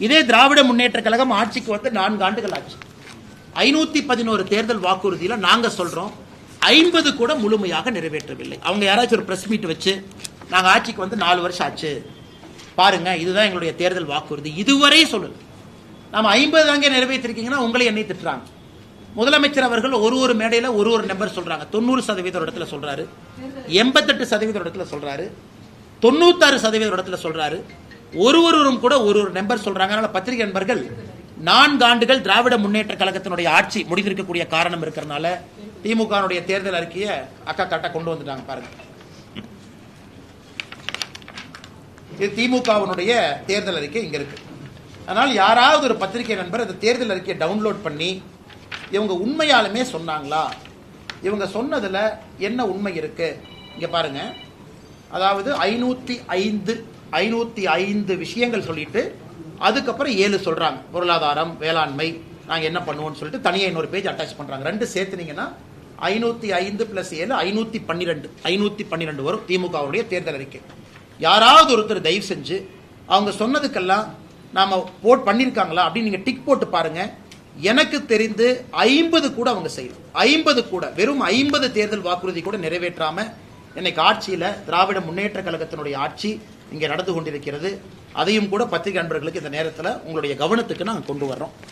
இதே திராவிட முன்னேற்ற கழகம் ஆட்சிக்கு வந்து நான்கு ஆண்டுகள் ஆச்சு. ஐநூத்தி பதினோரு தேர்தல் வாக்குறுதியில நாங்க சொல்றோம். ஐம்பது கூட முழுமையாக நிறைவேற்றவில்லை. அவங்க யாராச்சும் ஒரு பிரஸ் மீட் வச்சு நாங்க ஆட்சிக்கு வந்து நாலு வருஷம் ஆச்சு. பாருங்க இதுதான் எங்களுடைய தேர்தல் வாக்குறுதி. இதுவரை சொல்லல. நாம ஐம்பது தாங்க நிறைவேற்றிருக்கீங்கன்னா உங்களை என்னை திட்டுறாங்க. முதலமைச்சர் அவர்கள் ஒரு ஒரு மேடையில ஒரு ஒரு நம்பர் சொல்றாங்க. தொண்ணூறு சதவீத இடத்துல சொல்றாரு. எண்பத்தெட்டு சதவீத இடத்துல சொல்றாரு. தொண்ணூத்தாறு சதவீத இடத்துல சொல்றாரு. ஒருவரும் கூட ஒரு ஒரு நம்பர் சொல்றாங்க. அதனால பத்திரிகை நண்பர்கள் நான்கு ஆண்டுகள் திராவிட முன்னேற்ற கழகத்தினுடைய ஆட்சி முடிந்திருக்கக்கூடிய காரணம் இருக்கிறனால திமுகனுடைய தேர்தல் அறிக்கையை அக்கா கட்ட கொண்டு வந்துட்டாங்க பாருங்க. இது திமுகவினுடைய தேர்தல் அறிக்கை இங்க இருக்கு. அதனால் யாராவது ஒரு பத்திரிகை நண்பர் அந்த தேர்தல் அறிக்கையை டவுன்லோட் பண்ணி இவங்க உண்மையாலுமே சொன்னாங்களா? இவங்க சொன்னதுல என்ன உண்மை இருக்கு? இங்க பாருங்க. அதாவது ஐநூத்தி ஐந்து ஐநூத்தி ஐந்து விஷயங்கள் சொல்லிட்டு அதுக்கப்புறம் ஏழு சொல்றாங்க. பொருளாதாரம் வேளாண்மை நாங்கள் என்ன பண்ணுவோம்னு சொல்லிட்டு தனியாக இன்னொரு பேஜ் அட்டாச் பண்றாங்க. ரெண்டு சேர்த்துனீங்கன்னா ஐநூத்தி ஐந்து பிளஸ் ஏழு ஐநூத்தி பன்னிரெண்டு. ஐநூத்தி பன்னிரெண்டு வரும். திமுகவுடைய தேர்தல் அறிக்கை. யாராவது ஒருத்தர் தயவு செஞ்சு அவங்க சொன்னதுக்கெல்லாம் நாம போட் பண்ணிருக்காங்களா அப்படின்னு நீங்க டிக் போட்டு பாருங்க. எனக்கு தெரிந்து ஐம்பது கூட அவங்க செய்யணும் ஐம்பது கூட வெறும் ஐம்பது தேர்தல் வாக்குறுதி கூட நிறைவேற்றாம இன்னைக்கு ஆட்சியில திராவிட முன்னேற்ற கழகத்தினுடைய ஆட்சி இங்கே நடந்து கொண்டிருக்கிறது. அதையும் கூட பத்திரிகை நண்பர்களுக்கு இந்த நேரத்தில் உங்களுடைய கவனத்துக்கு நாங்கள் கொண்டு வர்றோம்.